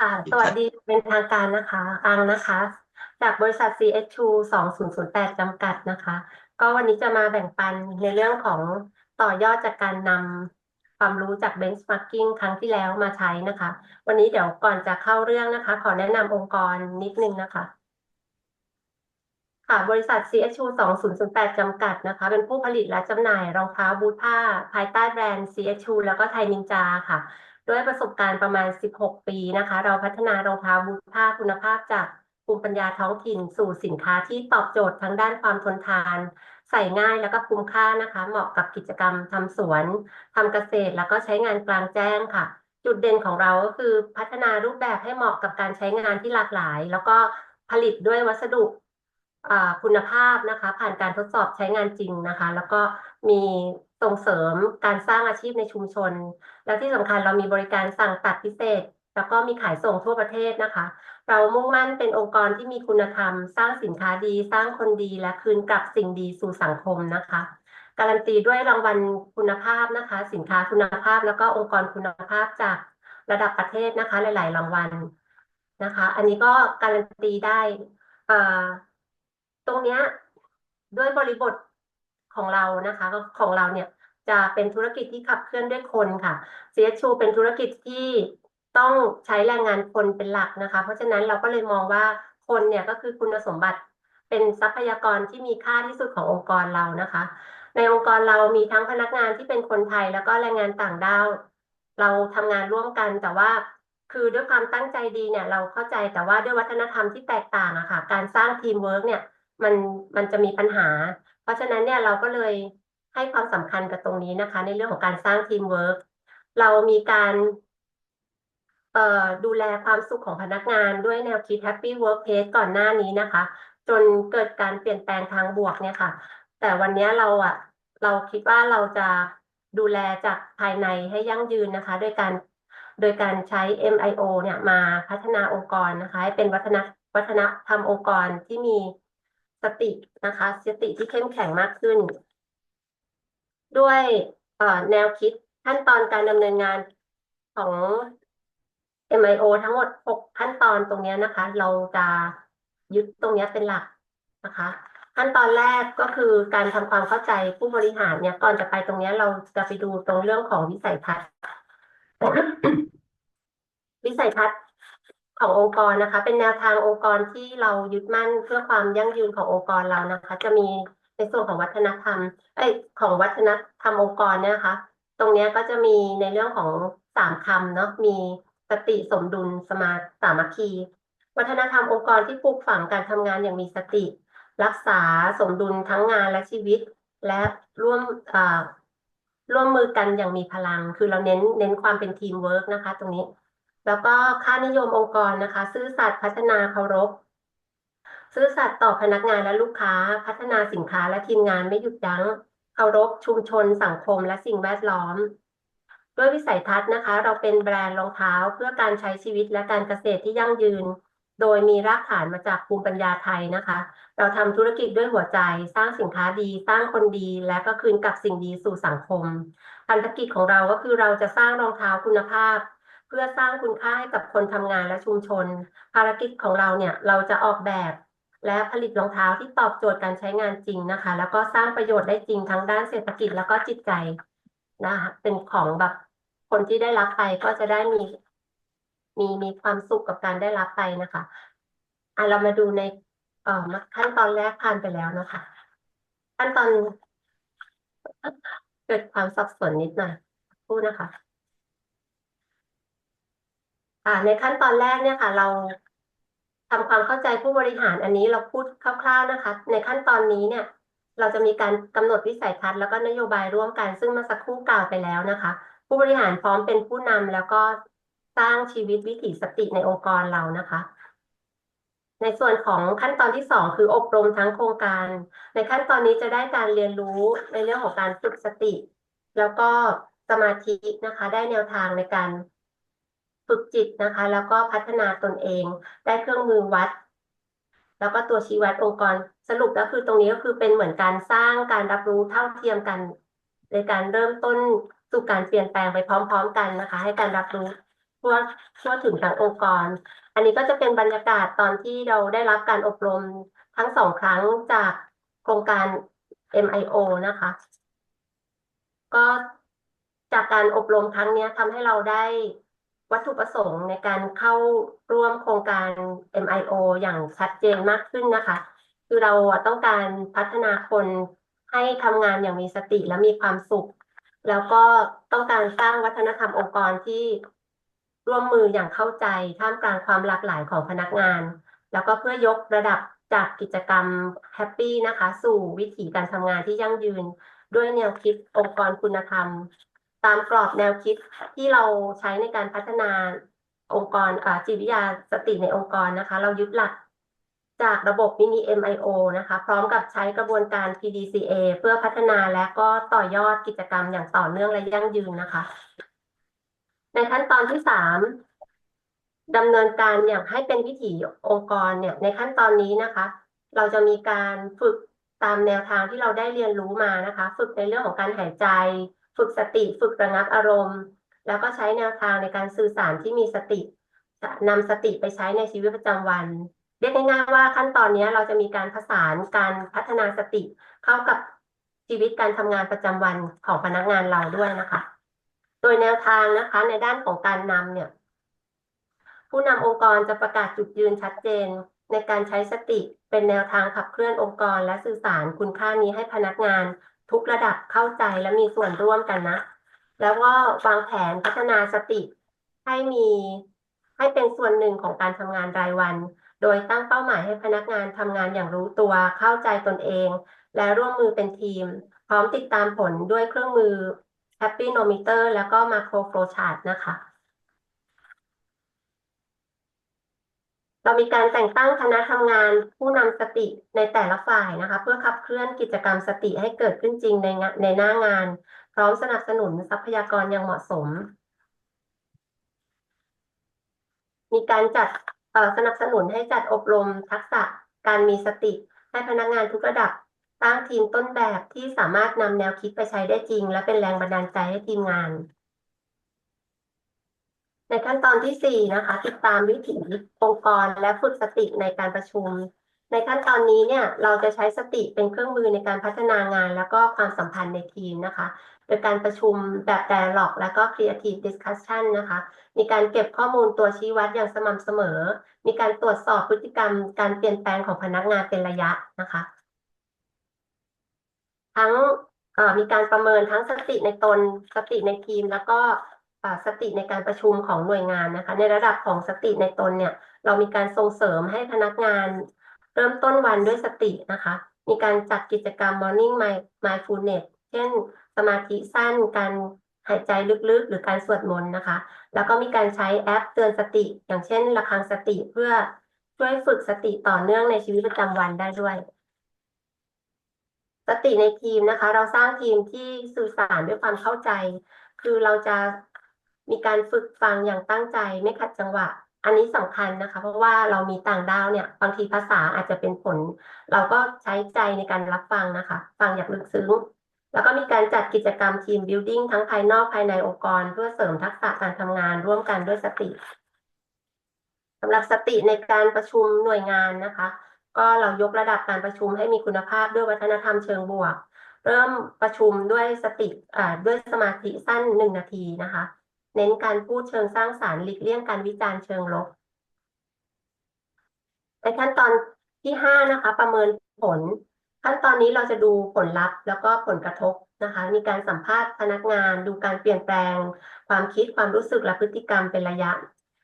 ค่ะ สวัสดีเป็นทางการนะคะอังนะคะ จากบริษัท CH2 2008 จำกัดนะคะ ก็วันนี้จะมาแบ่งปันในเรื่องของต่อยอดจากการนำความรู้จาก benchmarking ครั้งที่แล้วมาใช้นะคะ วันนี้เดี๋ยวก่อนจะเข้าเรื่องนะคะ ขอแนะนำองค์กรนิดนึงนะคะ ค่ะ บริษัท CH2 2008 จำกัดนะคะ เป็นผู้ผลิตและจำหน่ายรองเท้าบูทผ้า ภายใต้แบรนด์ CH2 แล้วก็ไทยนินจาค่ะ ด้วยประสบการณ์ประมาณ 16 ปีนะคะ เราพัฒนารองเท้าบูทผ้าคุณภาพจากภูมิปัญญาท้องถิ่นสู่สินค้าที่ตอบโจทย์ทั้งด้านความทนทาน ใส่ง่ายแล้วก็คุ้มค่านะคะ เหมาะกับกิจกรรมทำสวนทำเกษตรแล้วก็ใช้งานกลางแจ้งค่ะ จุดเด่นของเราก็คือพัฒนารูปแบบให้เหมาะกับการใช้งานที่หลากหลาย แล้วก็ผลิตด้วยวัสดุคุณภาพนะคะ ผ่านการทดสอบใช้งานจริงนะคะ แล้วก็มี ส่งเสริมการสร้างอาชีพในชุมชน และที่สำคัญเรามีบริการสั่งตัดพิเศษ แล้วก็มีขายส่งทั่วประเทศนะคะ เรามุ่งมั่นเป็นองค์กรที่มีคุณธรรม สร้างสินค้าดี สร้างคนดีและคืนกลับสิ่งดีสู่สังคมนะคะ การันตีด้วยรางวัลคุณภาพนะคะ สินค้าคุณภาพ แล้วก็องค์กรคุณภาพจากระดับประเทศนะคะ หลาย ๆ รางวัลนะคะ อันนี้ก็การันตีได้ตรงเนี้ยด้วยบริบทของเรานะคะ ของเราเนี่ย จะเป็นธุรกิจที่ขับเคลื่อนด้วยคนค่ะ CSU เป็นธุรกิจที่ต้องใช้แรงงานคนเป็นหลักนะคะ เพราะฉะนั้นเราก็เลยมองว่าคนเนี่ยก็คือคุณสมบัติเป็นทรัพยากรที่มีค่าที่สุดขององค์กรเรานะคะ ในองค์กรเรามีทั้งพนักงานที่เป็นคนไทยแล้วก็แรงงานต่างด้าวเราทำงานร่วมกันแต่ว่าคือด้วยความตั้งใจดีเนี่ยเราเข้าใจแต่ว่าด้วยวัฒนธรรมที่แตกต่างอะค่ะ การสร้างทีมเวิร์กเนี่ยมันมันจะมีปัญหา เพราะฉะนั้นเนี่ยเราก็เลย ให้ความสำคัญกับตรงนี้นะคะ ในเรื่องของการสร้างทีมเวิร์กเรามีการดูแลความสุขของพนักงานด้วยแนวคิด Happy Workplace ก่อนหน้านี้นะคะ จนเกิดการเปลี่ยนแปลงทางบวกเนี่ยค่ะ แต่วันนี้เราอะเราคิดว่าเราจะดูแลจากภายในให้ยั่งยืนนะคะ โดยการโดยการใช้ MIO เนี่ยมาพัฒนาองค์กรนะคะ ให้เป็นวัฒนวัฒนธรรมองค์กรที่มีสตินะคะ สติที่เข้มแข็งมากขึ้น ด้วยแนวคิดขั้นตอนการดำเนินงานของ MIO ทั้งหมด 6 ขั้นตอนตรงนี้นะคะ เราจะยึดตรงนี้เป็นหลักนะคะ ขั้นตอนแรกก็คือการทำความเข้าใจผู้บริหารเนี่ยก่อนจะไปตรงนี้เราจะไปดูตรงเรื่องของวิสัยทัศน์วิสัยทัศน์ขององค์กรนะคะ เป็นแนวทางองค์กรที่เรายึดมั่นเพื่อความยั่งยืนขององค์กรเรานะคะ จะมี ในส่วนของวัฒนธรรมเอ้ของวัฒนธรรมองค์กรเนี่ยนะคะตรงนี้ก็จะมีในเรื่องของสามคำเนาะมีสติสมดุลสมาสามัคคี วัฒนธรรมองค์กรที่ปลูกฝังการทำงานอย่างมีสติ รักษาสมดุลทั้งงานและชีวิต และร่วมร่วมมือกันอย่างมีพลัง คือเราเน้นเน้นความเป็นทีมเวิร์กนะคะ ตรงนี้ แล้วก็ค่านิยมองค์กรนะคะ ซื่อสัตย์พัฒนาเคารพ ซื่อสัตย์ต่อพนักงานและลูกค้า พัฒนาสินค้าและทีมงานไม่หยุดยั้งเคารพชุมชน สังคมและสิ่งแวดล้อม ด้วยวิสัยทัศน์นะคะ เราเป็นแบรนด์รองเท้าเพื่อการใช้ชีวิตและการเกษตรที่ยั่งยืน โดยมีรากฐานมาจากภูมิปัญญาไทยนะคะ เราทำธุรกิจด้วยหัวใจ สร้างสินค้าดี สร้างคนดี และก็คืนกลับสิ่งดีสู่สังคมพันธกิจของเราก็คือเราจะสร้างรองเท้าคุณภาพเพื่อสร้างคุณค่าให้กับคนทำงานและชุมชน ภารกิจของเราเนี่ย เราจะออกแบบ และผลิตรองเท้าที่ตอบโจทย์การใช้งานจริงนะคะ แล้วก็สร้างประโยชน์ได้จริงทั้งด้านเศรษฐกิจแล้วก็จิตใจนะคะเป็นของแบบคนที่ได้รับไปก็จะได้มีมีมีความสุขกับการได้รับไปนะคะอะเรามาดูในเอ่อขั้นตอนแรกผ่านไปแล้วนะคะ ขั้นตอนเกิดความสับสนนิดหน่อยพูดนะคะอ่าในขั้นตอนแรกเนี่ยค่ะ เรา ทำความเข้าใจผู้บริหารอันนี้เราพูดคร่าว ๆนะคะ ในขั้นตอนนี้เนี่ย เราจะมีการกำหนดวิสัยทัศน์แล้วก็นโยบายร่วมกันซึ่งเมื่อสักครู่กล่าวไปแล้วนะคะ ผู้บริหารพร้อมเป็นผู้นำแล้วก็สร้างชีวิตวิถีสติในองค์กรเรานะคะ ในส่วนของขั้นตอนที่สองคืออบรมทั้งโครงการ ในขั้นตอนนี้จะได้การเรียนรู้ในเรื่องของการฝึกสติ แล้วก็สมาธินะคะ ได้แนวทางในการ ฝึกจิตนะคะ แล้วก็พัฒนาตนเอง ได้เครื่องมือวัด แล้วก็ตัวชี้วัดองค์กรสรุปก็คือตรงนี้ก็คือเป็นเหมือนการสร้างการรับรู้เท่าเทียมกัน ในการเริ่มต้นสู่การเปลี่ยนแปลงไปพร้อม ๆ กันนะคะ ให้การรับรู้ทั่วทั่วถึงทั้งองค์กร อันนี้ก็จะเป็นบรรยากาศตอนที่เราได้รับการอบรมทั้งสองครั้งจากโครงการ MIO นะคะ ก็จากการอบรมครั้งนี้ทำให้เราได้ วัตถุประสงค์ในการเข้าร่วมโครงการ MIO อย่างชัดเจนมากขึ้นนะคะ คือเราต้องการพัฒนาคนให้ทำงานอย่างมีสติและมีความสุข แล้วก็ต้องการสร้างวัฒนธรรมองค์กรที่ร่วมมืออย่างเข้าใจท่ามกลางความหลากหลายของพนักงาน แล้วก็เพื่อยกระดับจากกิจกรรมแฮปปี้นะคะ สู่วิถีการทำงานที่ยั่งยืน ด้วยแนวคิดองค์กรคุณธรรม ตามกรอบแนวคิดที่เราใช้ในการพัฒนาองค์กรจิตวิทยาสติในองค์กรนะคะ เรายึดหลักจากระบบมินิ MIO นะคะ พร้อมกับใช้กระบวนการ PDCA เพื่อพัฒนาและก็ต่อยอดกิจกรรมอย่างต่อเนื่องและยั่งยืนนะคะ ในขั้นตอนที่สามดำเนินการอย่างให้เป็นวิถีองค์กรเนี่ยในขั้นตอนนี้นะคะ เราจะมีการฝึกตามแนวทางที่เราได้เรียนรู้มานะคะ ฝึกในเรื่องของการหายใจ ฝึกสติฝึกระงับอารมณ์ แล้วก็ใช้แนวทางในการสื่อสารที่มีสตินำสติไปใช้ในชีวิตประจำวันเรียกง่ายๆว่าขั้นตอนนี้เราจะมีการผสานการพัฒนาสติเข้ากับชีวิตการทำงานประจำวันของพนักงานเราด้วยนะคะ โดยแนวทางนะคะในด้านของการนำเนี่ย ผู้นำองค์กรจะประกาศจุดยืนชัดเจน ในการใช้สติเป็นแนวทางขับเคลื่อนองค์กรและสื่อสารคุณค่านี้ให้พนักงาน ทุกระดับเข้าใจและมีส่วนร่วมกันนะ แล้วก็วางแผนพัฒนาสติ ให้มีให้เป็นส่วนหนึ่งของการทำงานรายวัน โดยตั้งเป้าหมายให้พนักงานทำงานอย่างรู้ตัวเข้าใจตนเอง และร่วมมือเป็นทีม พร้อมติดตามผลด้วยเครื่องมือ Happy Nometer แล้วก็ Macro Flow Chart นะคะ เรามีการแต่งตั้งคณะทำงานผู้นำสติในแต่ละฝ่ายนะคะ เพื่อขับเคลื่อนกิจกรรมสติให้เกิดขึ้นจริงในในหน้างาน พร้อมสนับสนุนทรัพยากรอย่างเหมาะสม มีการจัดเอ่อสนับสนุนให้จัดอบรมทักษะการมีสติให้พนักงานทุกระดับตั้งทีมต้นแบบที่สามารถนำแนวคิดไปใช้ได้จริง และเป็นแรงบันดาลใจให้ทีมงาน ในขั้นตอนที่สี่นะคะติดตามวิถีองค์กรและฝึกสติในการประชุม ในขั้นตอนนี้เนี่ยเราจะใช้สติเป็นเครื่องมือในการพัฒนางาน แล้วก็ความสัมพันธ์ในทีมนะคะ โดยการประชุมแบบ dialog แล้วก็ creative discussion นะคะ มีการเก็บข้อมูลตัวชี้วัดอย่างสม่ำเสมอ มีการตรวจสอบพฤติกรรม การเปลี่ยนแปลงของพนักงานเป็นระยะนะคะ ทั้งมีการประเมินทั้งสติในตนสติในทีมแล้วก็ สติในการประชุมของหน่วยงานนะคะ ในระดับของสติในตนเนี่ย เรามีการส่งเสริมให้พนักงาน เริ่มต้นวันด้วยสตินะคะ มีการจัดกิจกรรม Morning Mindfulness เช่น สมาธิสั้นการหายใจลึกๆ หรือการสวดมนต์นะคะ แล้วก็มีการใช้แอปเตือนสติ อย่างเช่นระฆังสติเพื่อช่วยฝึกสติต่อเนื่องในชีวิตประจำวันได้ด้วย สติในทีมนะคะ เราสร้างทีมที่สื่อสารด้วยความเข้าใจ คือเราจะ มีการฝึกฟังอย่างตั้งใจไม่ขัดจังหวะ อันนี้สำคัญนะคะ เพราะว่าเรามีต่างดาวเนี่ย บางทีภาษาอาจจะเป็นผล เราก็ใช้ใจในการรับฟังนะคะ ฟังอย่างลึกซึ้ง แล้วก็มีการจัดกิจกรรมทีม building ทั้งภายนอกภายในองค์กร เพื่อเสริมทักษะการทำงานร่วมกันด้วยสติสำหรับสติในการประชุมหน่วยงานนะคะ ก็เรายกระดับการประชุมให้มีคุณภาพด้วยวัฒนธรรมเชิงบวก เริ่มประชุมด้วยสติด้วยสมาธิสั้นหนึ่งนาทีนะคะ เน้นการพูดเชิงสร้างสรรค์หลีกเลี่ยงการวิจารณ์เชิงลบในขั้นตอนที่ห้านะคะ ประเมินผล ขั้นตอนนี้เราจะดูผลลัพธ์ แล้วก็ผลกระทบนะคะ มีการสัมภาษณ์พนักงาน ดูการเปลี่ยนแปลง ความคิดความรู้สึกและพฤติกรรมเป็นระยะ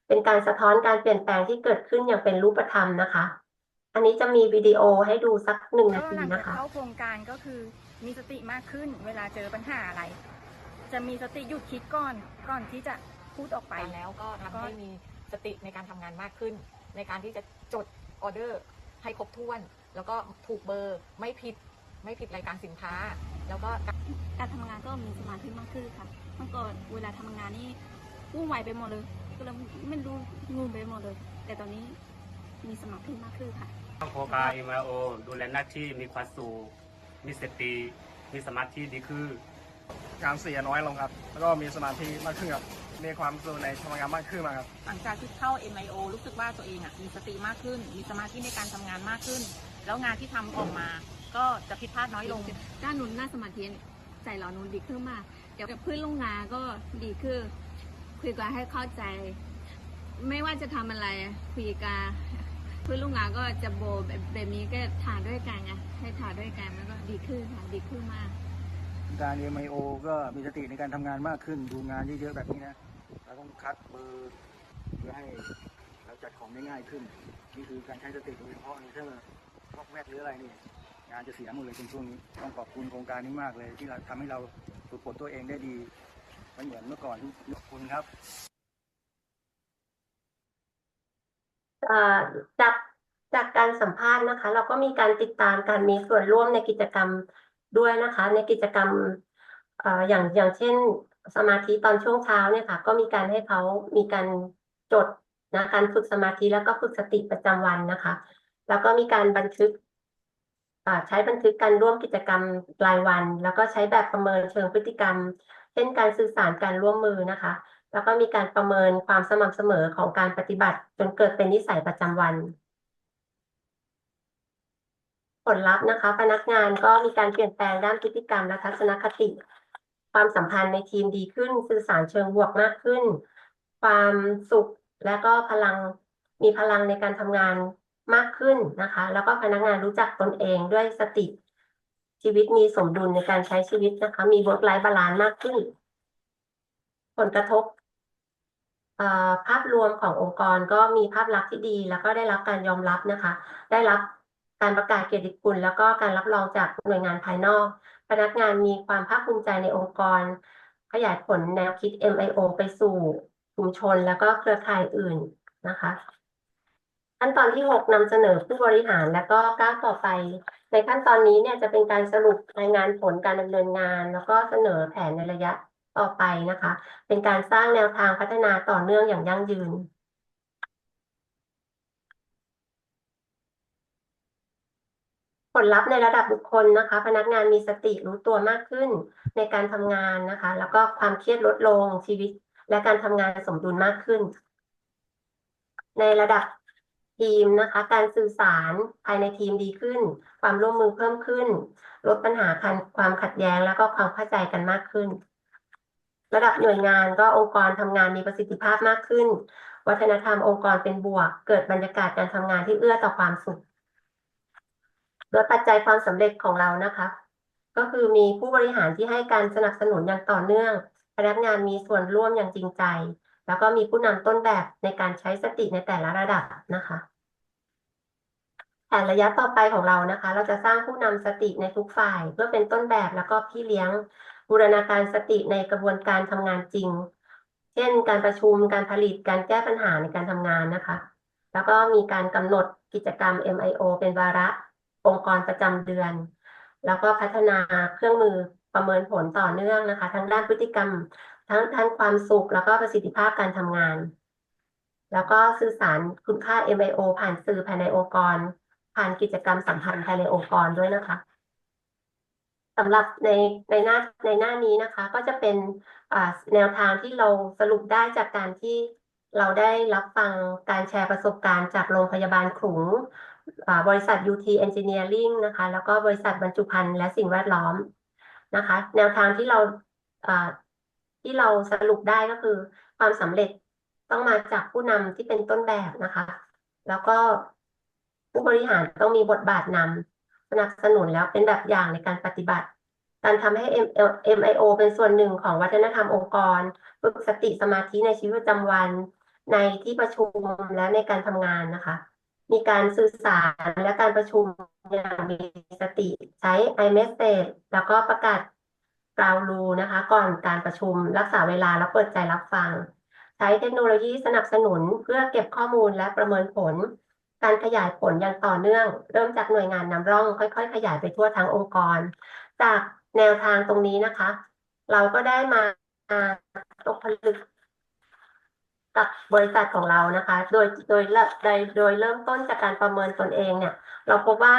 เป็นการสะท้อนการเปลี่ยนแปลงที่เกิดขึ้นอย่างเป็นรูปธรรมนะคะ อันนี้จะมีวิดีโอให้ดูสักหนึ่งนาทีหลังานะคะเข้าโครงการก็คือมีสติมากขึ้นเวลาเจอปัญหาอะไร จะมีสติหยุดคิดก่อนก่อนที่จะพูดออกไป ไปแล้วก็ทำให้มีสติในการทำงานมากขึ้น ในการที่จะจดออเดอร์ให้ครบถ้วน แล้วก็ถูกเบอร์ไม่ผิดไม่ผิดรายการสินค้า แล้วก็ การทำงานก็มีสมาธิมากขึ้นค่ะ เมื่อก่อนเวลาทำงานนี่วุ่นวายไปหมดเลย ก็เลยไม่รู้งงไปหมดเลย แต่ตอนนี้มีสมาธิมากขึ้นค่ะโครงการ MIO ดูแลหน้าที่มีความสุขมีสติมีสมาธิดีขึ้น การเสียน้อยลงครับ แล้วก็มีสมาธิมากขึ้นครับมีความสุขในทำงานมากขึ้นมาครับ หลังจากที่เข้า MIO รู้สึกว่าตัวเองอะมีสติมากขึ้น มีสมาธิในการทำงานมากขึ้น แล้วงานที่ทำออกมา ก็จะผิดพลาดน้อยลงด้านหนุนหน้าสมาธิใจเราหนุนดีขึ้นมาก เดี๋ยวกับเพื่อนร่วมงานก็ดีขึ้น คุยกันให้เข้าใจ ไม่ว่าจะทำอะไรคุยกันเพื่อนร่วมงานก็จะโบแบบแบบนี้ก็ถ่ายด้วยกันไงให้ถ่ายด้วยกันแล้วก็ดีขึ้นค่ะดีขึ้นมาก การ MIO ก็มีสติในการทำงานมากขึ้น ดูงานเยอะๆแบบนี้นะ เราต้องคัดเบอร์เพื่อให้เราจัดของได้ง่ายขึ้น นี่คือการใช้สติโดยเฉพาะนี่ถ้าพอกแวกหรืออะไรนี่ งานจะเสียหมดเลยในช่วงนี้ต้องขอบคุณโครงการนี้มากเลย ที่เราทำให้เราฝึกฝนตัวเองได้ดีไม่เหมือนเมื่อก่อนขอบคุณครับจากจากการสัมภาษณ์นะคะ เราก็มีการติดตามการมีส่วนร่วมในกิจกรรม ด้วยนะคะ ในกิจกรรมอย่างอย่างเช่น สมาธิตอนช่วงเช้าเนี่ยค่ะก็มีการให้เขามีการจดนะการฝึกสมาธิแล้วก็ฝึกสติประจำวันนะคะ แล้วก็มีการบันทึกใช้บันทึกการร่วมกิจกรรมรายวัน แล้วก็ใช้แบบประเมินเชิงพฤติกรรม เช่นการสื่อสารการร่วมมือนะคะ แล้วก็มีการประเมินความสม่ำเสมอของการปฏิบัติ จนเกิดเป็นนิสัยประจำวัน ผลลัพธ์นะคะ พนักงานก็มีการเปลี่ยนแปลงด้านพฤติกรรมและทัศนคติ ความสัมพันธ์ในทีมดีขึ้น สื่อสารเชิงบวกมากขึ้น ความสุขและก็พลังมีพลังในการทำงานมากขึ้นนะคะ แล้วก็พนักงานรู้จักตนเองด้วยสติ ชีวิตมีสมดุลในการใช้ชีวิตนะคะ มี work life balance มากขึ้น ผลกระทบภาพรวมขององค์กรก็มีภาพลักษณ์ที่ดี แล้วก็ได้รับการยอมรับนะคะ ได้รับ การประกาศเกียรติคุณ แล้วก็การรับรองจากหน่วยงานภายนอก พนักงานมีความภาคภูมิใจในองค์กร ขยายผลแนวคิด MIO ไปสู่ชุมชนแล้วก็เครือข่ายอื่นนะคะขั้นตอนที่ 6นำเสนอผู้บริหารแล้วก็ก้าวต่อไป ในขั้นตอนนี้เนี่ยจะเป็นการสรุปรายงานผลการดำเนินงาน แล้วก็เสนอแผนในระยะต่อไปนะคะ เป็นการสร้างแนวทางพัฒนาต่อเนื่องอย่างยั่งยืน ผลลัพธ์ในระดับบุคคลนะคะ พนักงานมีสติรู้ตัวมากขึ้นในการทำงานนะคะ แล้วก็ความเครียดลดลงชีวิต และการทำงานสมดุลมากขึ้น ในระดับทีมนะคะ การสื่อสารภายในทีมดีขึ้น ความร่วมมือเพิ่มขึ้น ลดปัญหาความขัดแย้ง แล้วก็ความเข้าใจกันมากขึ้น ระดับหน่วยงานก็องค์กรทำงานมีประสิทธิภาพมากขึ้น วัฒนธรรมองค์กรเป็นบวก เกิดบรรยากาศการทำงานที่เอื้อต่อความสุข ดยปัจจัยความสำเร็จของเรานะคะ ก็คือมีผู้บริหารที่ให้การสนับสนุนอย่างต่อเนื่อง พนักงานมีส่วนร่วมอย่างจริงใจ แล้วก็มีผู้นำต้นแบบในการใช้สติในแต่ละระดับนะคะแผนระยะต่อไปของเรานะคะ เราจะสร้างผู้นำสติในทุกฝ่าย เพื่อเป็นต้นแบบแล้วก็พี่เลี้ยงบูรณาการสติในกระบวนการทำงานจริง เช่น การประชุมการผลิตการแก้ปัญหาในการทำงานนะคะ แล้วก็มีการกำหนดกิจกรรม MIO เป็นวาระ องค์กรประจำเดือน แล้วก็พัฒนาเครื่องมือประเมินผลต่อเนื่องนะคะ ทั้งด้านพฤติกรรม ทั้งทั้งความสุข แล้วก็ประสิทธิภาพการทำงาน แล้วก็สื่อสารคุณค่า MIO ผ่านสื่อภายในองค์กร ผ่านกิจกรรมสัมพันธ์ภายในองค์กรด้วยนะคะสำหรับในในหน้าในหน้านี้นะคะ ก็จะเป็นแนวทางที่เราสรุปได้จากการที่เราได้รับฟังการแชร์ประสบการณ์จากโรงพยาบาลขลุงอ่า บริษัท UT Engineering นะคะ แล้วก็บริษัทบรรจุภัณฑ์และสิ่งแวดล้อมนะคะ แนวทางที่เราที่เราสรุปได้ก็คือ ความสำเร็จต้องมาจากผู้นำที่เป็นต้นแบบนะคะ แล้วก็ผู้บริหารต้องมีบทบาทนำสนับสนุนแล้วเป็นแบบอย่างในการปฏิบัติ การทำให้ MIO เป็นส่วนหนึ่งของวัฒนธรรมองค์กร ฝึกสติสมาธิในชีวิตประจำวัน ในที่ประชุมและในการทำงานนะคะ มีการสื่อสารและการประชุมอย่างมีสติใช้ iMessage แล้วก็ประกาศกล่าวรูนะคะ ก่อนการประชุมรักษาเวลาและเปิดใจรับฟัง ใช้เทคโนโลยีสนับสนุนเพื่อเก็บข้อมูลและประเมินผล การขยายผลอย่างต่อเนื่อง เริ่มจากหน่วยงานนำร่อง ค่อยๆ ขยายไปทั่วทั้งองค์กร จากแนวทางตรงนี้นะคะ เราก็ได้มาตกผลึก กับบริษัทของเรานะคะ โดยโดยโดยโดยเริ่มต้นจากการประเมินตนเองเนี่ย เราพบว่า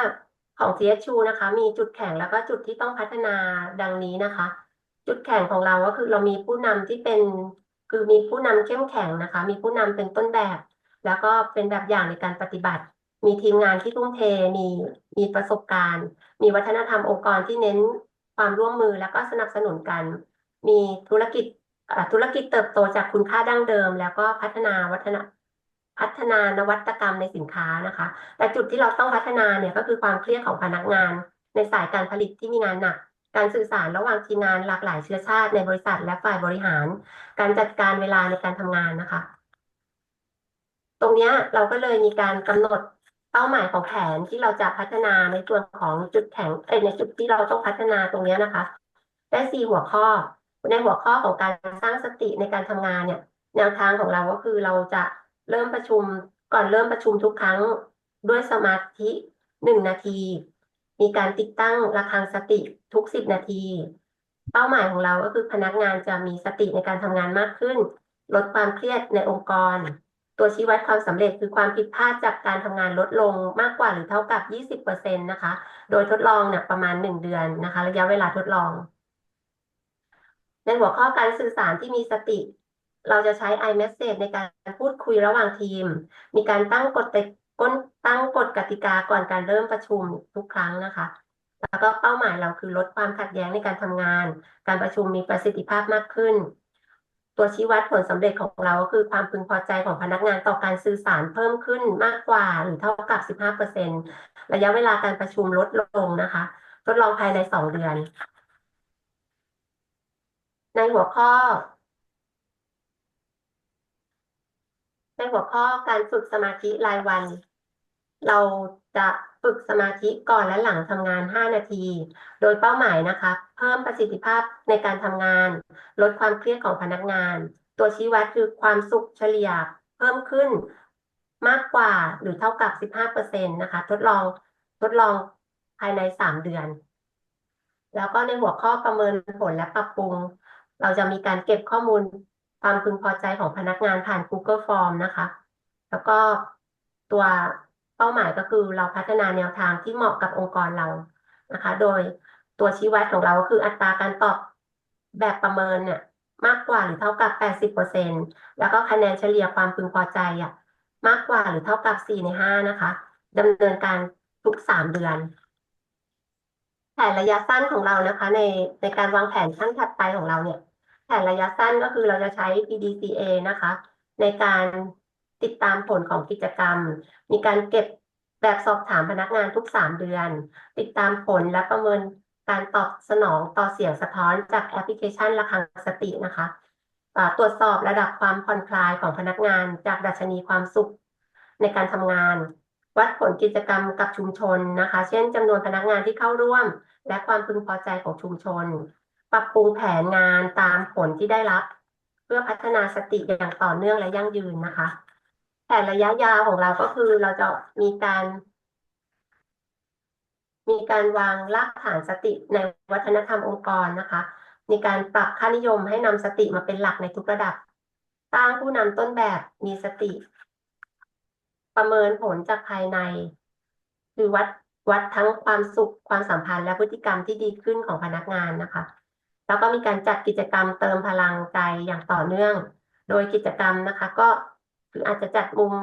ของ CSU นะคะ มีจุดแข็งแล้วก็จุดที่ต้องพัฒนาดังนี้นะคะ จุดแข็งของเราก็คือเรามีผู้นำที่เป็นคือมีผู้นำเข้มแข็งนะคะ มีผู้นำเป็นต้นแบบ แล้วก็เป็นแบบอย่างในการปฏิบัติ มีทีมงานที่ทุ่มเทมีมีประสบการณ์ มีวัฒนธรรมองค์กรที่เน้นความร่วมมือแล้วก็สนับสนุนกัน มีธุรกิจ ธุรกิจเติบโตจากคุณค่าดั้งเดิม แล้วก็พัฒนาวัฒนพัฒนานวัตกรรมในสินค้านะคะ แต่จุดที่เราต้องพัฒนาเนี่ยก็คือความเครียดของพนักงาน ในสายการผลิตที่มีงานหนัก การสื่อสารระหว่างทีมงานหลากหลายเชื้อชาติในบริษัทและฝ่ายบริหาร การจัดการเวลาในการทำงานนะคะ ตรงนี้เราก็เลยมีการกำหนดเป้าหมายของแผนที่เราจะพัฒนาในส่วนของจุดแข็งในจุดที่เราต้องพัฒนาตรงนี้นะคะ ได้สี่หัวข้อ ในหัวข้อของการสร้างสติในการทำงานเนี่ย แนวทางของเราก็คือเราจะเริ่มประชุมก่อนเริ่มประชุมทุกครั้งด้วยสมาธิหนึ่งนาที มีการติดตั้งระฆังสติทุกสิบนาที เป้าหมายของเราก็คือพนักงานจะมีสติในการทำงานมากขึ้น ลดความเครียดในองค์กร ตัวชี้วัดความสำเร็จคือความผิดพลาดจากการทำงานลดลงมากกว่าหรือเท่ากับ 20%นะคะ โดยทดลองเนี่ยประมาณ 1 เดือนนะคะ ระยะเวลาทดลอง ในหัวข้อการสื่อสารที่มีสติ เราจะใช้ iMessage ในการพูดคุยระหว่างทีม มีการตั้งกฎก้นตั้งกฎกติกาก่อนการเริ่มประชุมทุกครั้งนะคะ แล้วก็เป้าหมายเราคือลดความขัดแย้งในการทำงาน การประชุมมีประสิทธิภาพมากขึ้น ตัวชี้วัดผลสำเร็จของเราก็คือความพึงพอใจของพนักงานต่อการสื่อสารเพิ่มขึ้นมากกว่าหรือเท่ากับ 15%ระยะเวลาการประชุมลดลงนะคะ ทดลองภายใน 2 เดือน ในหัวข้อ ในหัวข้อการฝึกสมาธิรายวัน เราจะฝึกสมาธิก่อนและหลังทำงาน 5 นาที โดยเป้าหมายนะคะ เพิ่มประสิทธิภาพในการทำงาน ลดความเครียดของพนักงาน ตัวชี้วัดคือความสุขเฉลี่ยเพิ่มขึ้นมากกว่าหรือเท่ากับ 15%นะคะ ทดลองทดลองภายใน 3 เดือน แล้วก็ในหัวข้อประเมินผลและปรับปรุง เราจะมีการเก็บข้อมูลความพึงพอใจของพนักงานผ่าน Google Form นะคะ แล้วก็ตัวเป้าหมายก็คือเราพัฒนาแนวทางที่เหมาะกับองค์กรเรานะคะ โดยตัวชี้วัดของเราก็คืออัตราการตอบแบบประเมินเนี่ยมากกว่าหรือเท่ากับ 80%แล้วก็คะแนนเฉลี่ยความพึงพอใจอะมากกว่าหรือเท่ากับ 4 ใน 5 นะคะดำเนินการทุก 3 เดือน แผนระยะสั้นของเรานะคะ ในในการวางแผนขั้นถัดไปของเราเนี่ย แผนระยะสั้นก็คือเราจะใช้ PDCA นะคะ ในการติดตามผลของกิจกรรม มีการเก็บแบบสอบถามพนักงานทุก 3 เดือน ติดตามผลและประเมินการตอบสนองต่อเสียงสะท้อนจากแอปพลิเคชันระฆังสตินะคะตรวจสอบระดับความผ่อนคลายของพนักงานจากดัชนีความสุขในการทำงาน วัดผลกิจกรรมกับชุมชนนะคะ เช่นจำนวนพนักงานที่เข้าร่วม และความพึงพอใจของชุมชน ปรับปรุงแผนงานตามผลที่ได้รับ เพื่อพัฒนาสติอย่างต่อเนื่องและยั่งยืนนะคะ แผนระยะยาวของเราก็คือเราจะมีการ มีการวางรากฐานสติในวัฒนธรรมองค์กรนะคะมีการปรับค่านิยมให้นำสติมาเป็นหลักในทุกระดับ สร้างผู้นำต้นแบบมีสติ ประเมินผลจากภายใน คือวัดวัดทั้งความสุขความสัมพันธ์และพฤติกรรมที่ดีขึ้นของพนักงานนะคะ แล้วก็มีการจัดกิจกรรมเติมพลังใจอย่างต่อเนื่อง โดยกิจกรรมนะคะ ก็คืออาจจะจัดมุม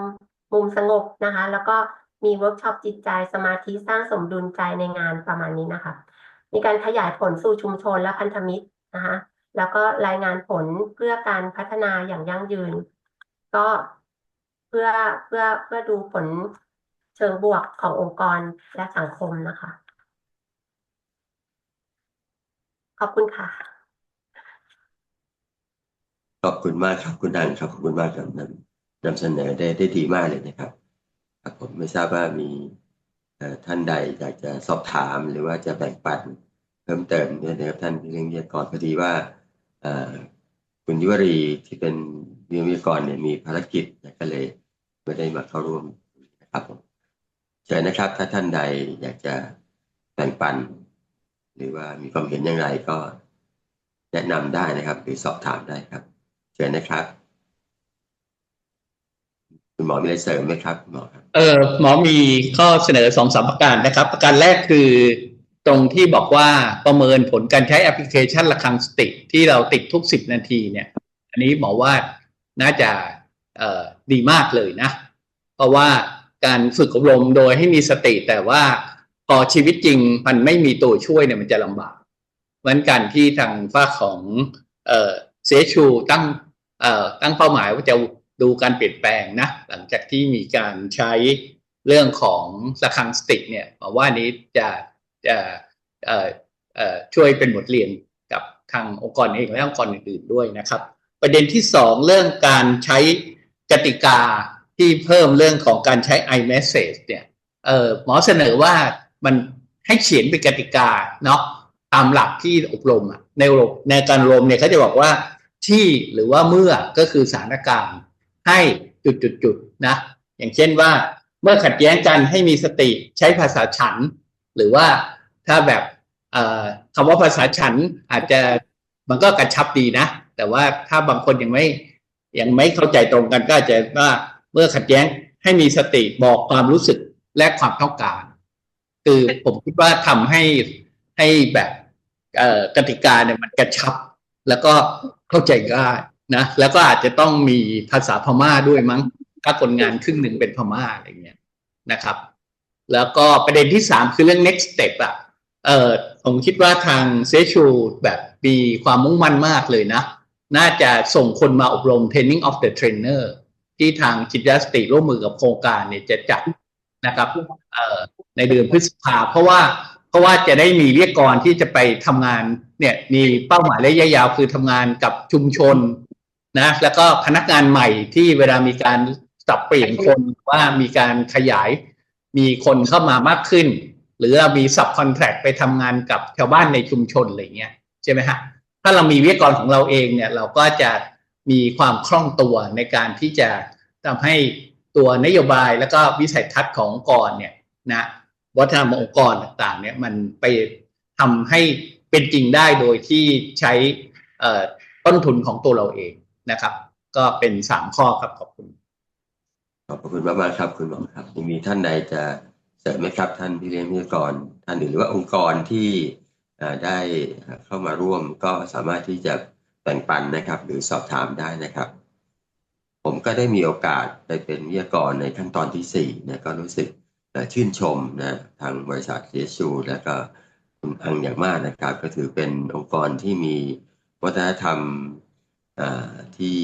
มุมสงบนะคะ แล้วก็มีเวิร์กช็อปจิตใจสมาธิสร้างสมดุลใจในงานประมาณนี้นะคะ มีการขยายผลสู่ชุมชนและพันธมิตรนะคะ แล้วก็รายงานผลเพื่อการพัฒนาอย่างยั่งยืน ก็ พื่อเพื่อเพื่อดูผลเชิงบวกขององค์กรและสังคมนะคะ ขอบคุณค่ะ ขอบคุณมากครับคุณดันครับขอบคุณมากครับนำนำเสนอได้ได้ดีมากเลยนะครับผมไม่ทราบว่ามีท่านใดอยากจะสอบถามหรือว่าจะแบ่งปันเพิ่มเติมด้วยนะครับท่านเรื่องวิทยากรพอดีว่าคุณยุวรีที่เป็นวิทยากรเนี่ยมีภารกิจก็เลย ไม่ได้มาเข้าร่วมนะครับผมเชิญนะครับ ถ้าท่านใดอยากจะแบ่งปัน หรือว่ามีความเห็นอย่างไรก็แนะนำได้นะครับ หรือสอบถามได้ครับ เชิญนะครับคุณหมอมีอะไรเสริมไหมครับหมอครับเออหมอมีข้อเสนอสองสามประการนะครับ ประการแรกคือตรงที่บอกว่าประเมินผลการใช้แอปพลิเคชันระฆังสติ ที่เราติดทุกสิบนาทีเนี่ย อันนี้หมอว่าน่าจะ ดีมากเลยนะ เพราะว่าการฝึกอบรมโดยให้มีสติแต่ว่าพอชีวิตจริงมันไม่มีตัวช่วยเนี่ยมันจะลำบากเหมือนกันที่ทางฝ้าของเซชูตั้งตั้งเป้าหมายว่าจะดูการเปลี่ยนแปลงนะ หลังจากที่มีการใช้เรื่องของระฆังสติกเนี่ยหมว่านี้จะจะช่วยเป็นบทเรียนกับทางองค์กรเองและองค์กรอื่นๆด้วยนะครับ ประเด็นที่สองเรื่องการใช้ กติกาที่เพิ่มเรื่องของการใช้ iMessage เนี่ยเออหมอเสนอว่ามันให้เขียนเป็นกติกาเนาะตามหลักที่อบรมอะในอบรมในการอบรมเนี่ยเขาจะบอกว่าที่หรือว่าเมื่อก็คือสถานการณ์ให้จุดๆๆนะอย่างเช่นว่าเมื่อขัดแย้งกันให้มีสติใช้ภาษาฉัน หรือว่าถ้าแบบเอ่อคำว่าภาษาฉันอาจจะมันก็กระชับดีนะ แต่ว่าถ้าบางคนยังไม่ ยังไม่เข้าใจตรงกันก็จะว่าเมื่อขัดแย้งให้มีสติบอกความรู้สึกและความต้องการ คือผมคิดว่าทำให้ให้แบบกติกาเนี่ยมันกระชับ แล้วก็เข้าใจง่ายนะแล้วก็อาจจะต้องมีภาษาพม่าด้วยมั้งถ้าคนงานครึ่งหนึ่งเป็นพม่าอะไรเงี้ยนะครับ แล้วก็ประเด็นที่สามคือเรื่อง next step อะเออผมคิดว่าทางเซชูแบบมีความมุ่งมั่นมากเลยนะ น่าจะส่งคนมาอบรม training of the trainer ที่ทางจิตยาสติร่วมมือกับโครงการเนี่ยจะจัดนะครับในเดือนพฤษภาเพราะว่าเพราะว่าจะได้มีเรียกกรที่จะไปทำงานเนี่ยมีเป้าหมายระยะยาวคือทำงานกับชุมชนนะแล้วก็พนักงานใหม่ที่เวลามีการสับเปลี่ยนคนว่ามีการขยายมีคนเข้ามามากขึ้น หรือมีสับคอนแทคไปทำงานกับชาวบ้านในชุมชนอะไรเงี้ยใช่ไหมฮะ ถ้าเรามีวิทยากรของเราเองเนี่ยเราก็จะมีความคล่องตัวในการที่จะทำให้ตัวนโยบายแล้วก็วิสัยทัศน์ขององค์กรเนี่ยนะวัฒนธรรมองค์กรต่างๆเนี่ยมันไปทำให้เป็นจริงได้โดยที่ใช้ต้นทุนของตัวเราเองนะครับ ก็เป็นสามข้อครับขอบคุณ ขอบคุณมากๆครับคุณหมอครับมีท่านใดจะเสริมไหมครับ ท่านพี่เลี้ยงพิธีกรท่านอื่นหรือว่าองค์กรที่ ได้เข้ามาร่วมก็สามารถที่จะแบ่งปันนะครับ หรือสอบถามได้นะครับ ผมก็ได้มีโอกาสไปเป็นวิทยากรในขั้นตอนที่สี่นะก็รู้สึกชื่นชมนะทางบริษัทเ s ชูและก็คุณอังอย่างมากนะครับ ก็ถือเป็นองค์กรที่มีวัฒนธรรมที่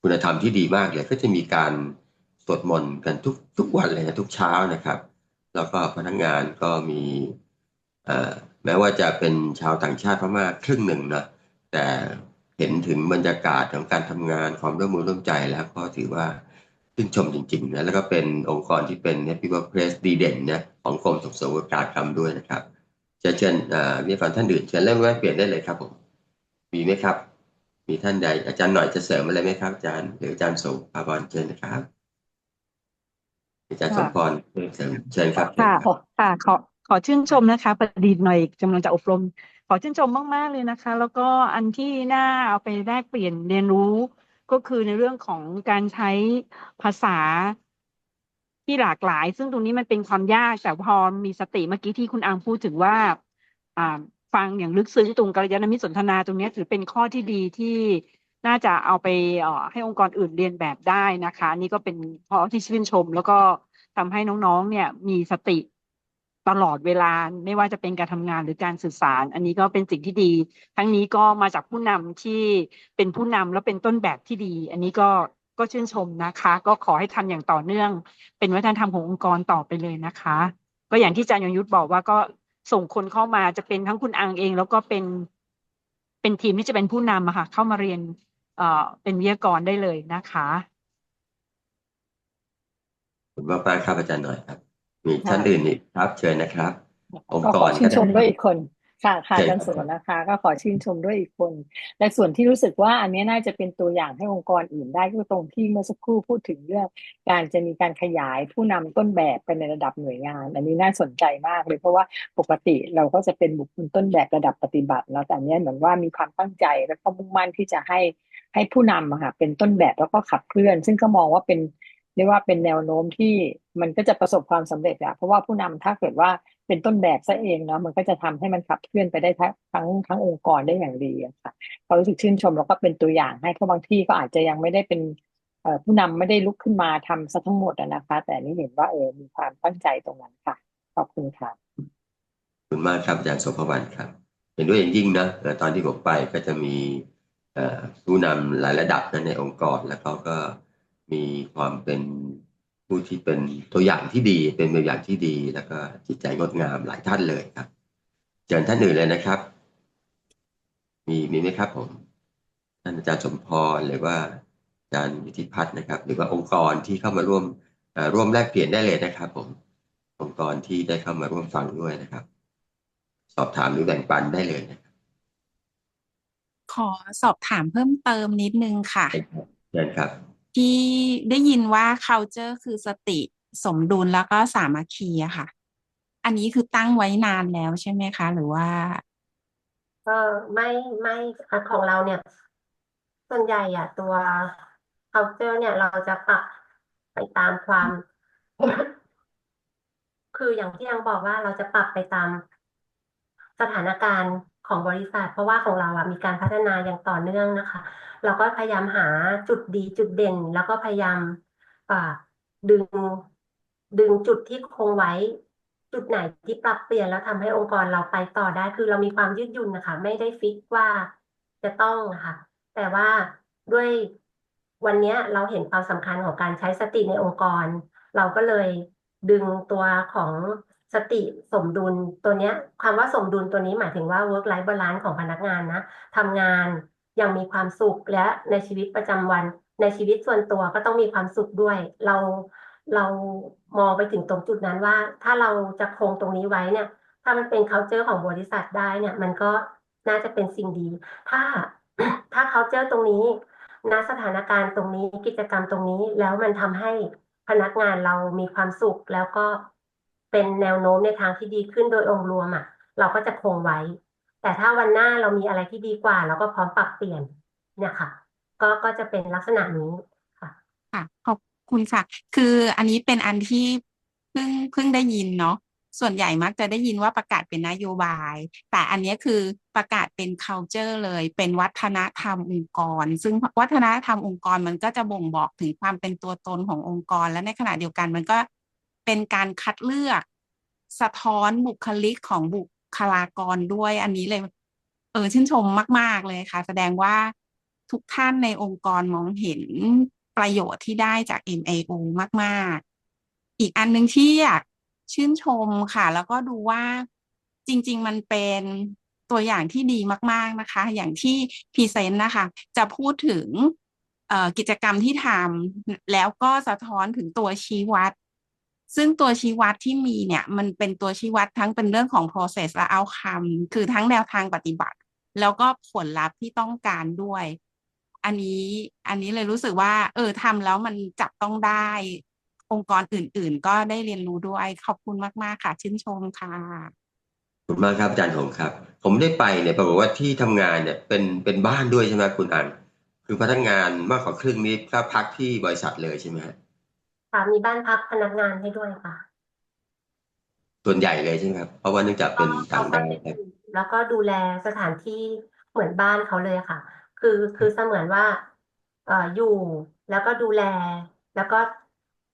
คุณธรรมที่ดีมากเลยก็จะมีการสวดมนต์กันทุกทุกวันเลยนะทุกเช้านะครับ แล้วก็พนักงานก็มี แม้ว่าจะเป็นชาวต่างชาติพม่าครึ่งหนึ่งนะแต่เห็นถึงบรรยากาศของการทำงานความร่วมมือร่วมใจแล้วก็ถือว่าชื่นชมจริงๆนะแล้วก็เป็นองค์กรที่เป็น Happy Workplace ดีเด่นนะของกรมส่งเสริมอุตสาหกรรมด้วยนะครับจะเชิญอ่อวิทยากรท่านอื่นเชิญเริ่มแวะเปลี่ยนได้เลยครับผมมีไหมครับ มีท่านใด อาจารย์หน่อยจะเสริมอะไรไหมครับอาจารย์หรืออาจารย์สมภาพรเชิญนะครับอาจารย์สมพรเชิญเชิญครับค่ะค่ะขอ ขอชื่นชมนะคะประดิษฐ์หน่อยกำลังจะอบรม ขอชื่นชมมาก ๆ เลยนะคะ แล้วก็อันที่น่าเอาไปแลกเปลี่ยนเรียนรู้ก็คือในเรื่องของการใช้ภาษาที่หลากหลาย ซึ่งตรงนี้มันเป็นความยากแต่พอมีสติเมื่อกี้ที่คุณอังพูดถึงว่าฟังอย่างลึกซึ้งตรงกัลยาณมิตรสนทนาตรงนี้ถือเป็นข้อที่ดีที่น่าจะเอาไปให้องค์กรอื่นเรียนแบบได้นะคะ นี่ก็เป็นข้อที่ชื่นชม แล้วก็ทำให้น้องๆ เนี่ยมีสติ ตลอดเวลาไม่ว่าจะเป็นการทำงานหรือการสื่อสาร อันนี้ก็เป็นสิ่งที่ดี ทั้งนี้ก็มาจากผู้นำที่เป็นผู้นำแล้วเป็นต้นแบบที่ดี อันนี้ก็ก็ชื่นชมนะคะ ก็ขอให้ทำอย่างต่อเนื่อง เป็นวัฒนธรรมขององค์กรต่อไปเลยนะคะ ก็อย่างที่อาจารย์ยงยุทธบอกว่าก็ส่งคนเข้ามาจะเป็นทั้งคุณอังเอง แล้วก็เป็นเป็นทีมที่จะเป็นผู้นำอะค่ะ เข้ามาเรียนเอ่อเป็นวิทยากรได้เลยนะคะ ขอบคุณมากครับอาจารย์หน่อยครับ มีท่านอื่นอีกครับ เชิญนะครับ องค์ก็กขอรชื่นชมก็ด้วยไอีกคนค่ะค่ะเชิอาญจารครัย์บสนนะคะ ก็ขอชื่นชมด้วยอีกคน และส่วนที่รู้สึกว่าอันนี้น่าจะเป็นตัวอย่างให้องค์กรอื่นได้ก็ตรงที่เมื่อสักครู่พูดถึงเรื่อง การจะมีการขยายผู้นำต้นแบบไปในระดับหน่วยงาน อันนี้น่าสนใจมากเลยเพราะว่าปกติเราก็จะเป็นบุคคลต้นแบบระดับปฏิบัติแล้วแต่อันเนี้ยเหมือนว่ามีความตั้งใจแล้วก็มุ่งมั่นที่จะให้ให้ผู้นำอะค่ะเป็นต้นแบบแล้วก็ขับเคลื่อน ซึ่งก็มองว่าเป็น เรียกว่าเป็นแนวโน้มที่มันก็จะประสบความสำเร็จอะเพราะว่าผู้นำถ้าเกิดว่าเป็นต้นแบบซะเองเนาะมันก็จะทำให้มันขับเคลื่อนไปได้ทั้งทั้งทั้งองค์กรได้อย่างดีอะค่ะเขารู้สึกชื่นชมแล้วก็เป็นตัวอย่างให้เพราะบางที่ก็อาจจะยังไม่ได้เป็นผู้นำไม่ได้ลุกขึ้นมาทำซะทั้งหมดนะคะ แต่นี่เห็นว่าเออมีความตั้งใจตรงนั้นค่ะขอบคุณค่ะขอบคุณมากครับอาจารย์โสภวันครับเห็นด้วยอย่างยิ่งนะเอ่ตอนที่ผมไปก็จะมีผู้นำหลายระดับนะในองค์กรแล้วเขาก็ มีความเป็นผู้ที่เป็นตัวอย่างที่ดีเป็นตัวอย่างที่ดีแล้วก็จิตใจงดงามหลายท่านเลยครับเชิญท่านอื่นเลยนะครับ มีมีไหมครับผมท่านอาจารย์สมพรหรือว่าอาจารย์วิทิพัฒน์นะครับ หรือว่าองค์กรที่เข้ามาร่วมเอ่อร่วมแลกเปลี่ยนได้เลยนะครับ ผม องค์กรที่ได้เข้ามาร่วมฟังด้วยนะครับ สอบถามหรือแบ่งปันได้เลยนะครับขอสอบถามเพิ่มเติมนิดนึงค่ะเชิญครับ ที่ได้ยินว่า culture คือสติสมดุลแล้วก็สามัคคีอะค่ะ อันนี้คือตั้งไว้นานแล้วใช่ไหมคะ หรือว่าก็ไม่ไม่อะของเราเนี่ย ส่วนใหญ่อะตัว culture เนี่ยเราจะปรับไปตามความ คืออย่างที่ยังบอกว่าเราจะปรับไปตามสถานการณ์ ของบริษัท เพราะว่าของเราอะมีการพัฒนาอย่างต่อเนื่องนะคะ เราก็พยายามหาจุดดีจุดเด่น แล้วก็พยายามดึงดึงจุดที่คงไว้ จุดไหนที่ปรับเปลี่ยนแล้วทำให้องค์กรเราไปต่อได้ คือเรามีความยืดหยุ่นนะคะ ไม่ได้ฟิกว่าจะต้องนะคะแต่ว่าด้วยวันนี้เราเห็นความสำคัญของการใช้สติในองค์กร เราก็เลยดึงตัวของ สติสมดุลตัวเนี้ยคำว่าสมดุลตัวนี้หมายถึงว่า work life balance ของพนักงานนะทำงานย่างมีความสุขและในชีวิตประจำวัน ในชีวิตส่วนตัวก็ต้องมีความสุขด้วย เราเรามองไปถึงตรงจุดนั้นว่า ถ้าเราจะคงตรงนี้ไว้เนี่ย ถ้ามันเป็น culture ของบริษัทได้เนี่ย มันก็น่าจะเป็นสิ่งดี ถ้าถ้า culture ตรงนี้ณสถานการณ์ตรงนี้กิจกรรมตรงนี้แล้วมันทำให้พนักงานเรามีความสุขแล้วก็ เป็นแนวโน้มในทางที่ดีขึ้นโดยองค์รวมอะ เราก็จะคงไว้ แต่ถ้าวันหน้าเรามีอะไรที่ดีกว่า เราก็พร้อมปรับเปลี่ยนเนี่ยค่ะ ก็ก็จะเป็นลักษณะนี้ค่ะค่ะขอบคุณค่ะ คืออันนี้เป็นอันที่เพิ่งเพิ่งได้ยินเนาะส่วนใหญ่มักจะได้ยินว่าประกาศเป็นนโยบาย แต่อันนี้คือประกาศเป็น culture เลย เป็นวัฒนธรรมองค์กร ซึ่งวัฒนธรรมองค์กรมันก็จะบ่งบอกถึงความเป็นตัวตนขององค์กร และในขณะเดียวกันมันก็ เป็นการคัดเลือก สะท้อนบุคลิกของบุคลากรด้วยอันนี้เลย เออชื่นชมมาก ๆ เลยค่ะ แสดงว่าทุกท่านในองค์กรมองเห็นประโยชน์ที่ได้จาก MAO มาก ๆ อีกอันหนึ่งที่อยากชื่นชมค่ะ แล้วก็ดูว่าจริง ๆ มันเป็นตัวอย่างที่ดีมาก ๆ นะคะ อย่างที่พรีเซนต์นะคะ จะพูดถึงกิจกรรมที่ทำแล้วก็สะท้อนถึงตัวชี้วัด ซึ่งตัวชี้วัดที่มีเนี่ยมันเป็นตัวชี้วัดทั้งเป็นเรื่องของ process และ outcome คือทั้งแนวทางปฏิบัติ แล้วก็ผลลัพธ์ที่ต้องการด้วย อันนี้อันนี้เลยรู้สึกว่า เออทำแล้วมันจับต้องได้ องค์กรอื่น ๆ ก็ได้เรียนรู้ด้วย ขอบคุณมาก ๆ ค่ะ ชื่นชมค่ะขอบคุณมากครับอาจารย์หงครับ ผมได้ไปเนี่ยปรากฏว่าที่ทำงานเนี่ยเป็นเป็นบ้านด้วยใช่ไหมคุณอัน คือพนักงานมากกว่าครึ่งนี้ก็พักที่บริษัทเลยใช่ไหมฮะ ค่ะมีบ้านพักพนักงานให้ด้วยค่ะส่วนใหญ่เลยใช่ไหมครับ เพราะว่าเนื่องจากเป็นต่างเขาก็ด้าวจะครับอยู่แล้วก็ดูแลสถานที่เหมือนบ้านเขาเลยค่ะ คือคือเสมือนว่าเอ่ออยู่แล้วก็ดูแล แล้วก็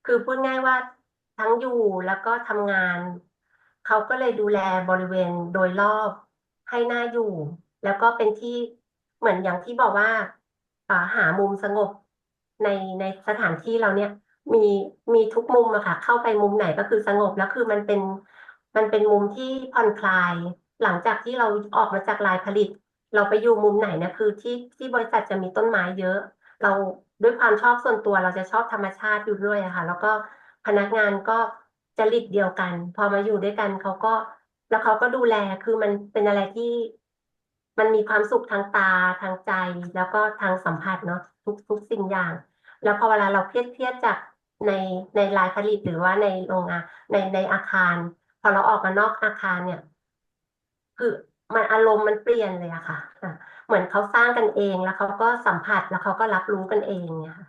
คือพูดง่ายว่าทั้งอยู่แล้วก็ทำงาน เขาก็เลยดูแลบริเวณโดยรอบให้น่าอยู่ แล้วก็เป็นที่เหมือนอย่างที่บอกว่าอ่าหามุมสงบในในสถานที่เราเนี่ย มีมีทุกมุมอะค่ะ เข้าไปมุมไหนก็คือสงบแล้วคือมันเป็นมันเป็นมุมที่ผ่อนคลาย หลังจากที่เราออกมาจากลายผลิต เราไปอยู่มุมไหนเนี่ยคือที่ที่บริษัทจะมีต้นไม้เยอะ เราด้วยความชอบส่วนตัวเราจะชอบธรรมชาติอยู่ด้วยอะค่ะ แล้วก็พนักงานก็จริตเดียวกัน พอมาอยู่ด้วยกันเขาก็แล้วเขาก็ดูแลคือมันเป็นอะไรที่มันมีความสุขทางตาทางใจ แล้วก็ทางสัมผัสเนาะทุกทุกสิ่งอย่าง แล้วพอเวลาเราเครียดเครียดจาก ในในลายผลิตหรือว่าในโรงงานในในอาคาร พอเราออกมานอกอาคารเนี่ย คือมันอารมณ์มันเปลี่ยนเลยอะค่ะอะเหมือนเขาสร้างกันเองแล้วเขาก็สัมผัสแล้วเขาก็รับรู้กันเองเนี่ยค่ะ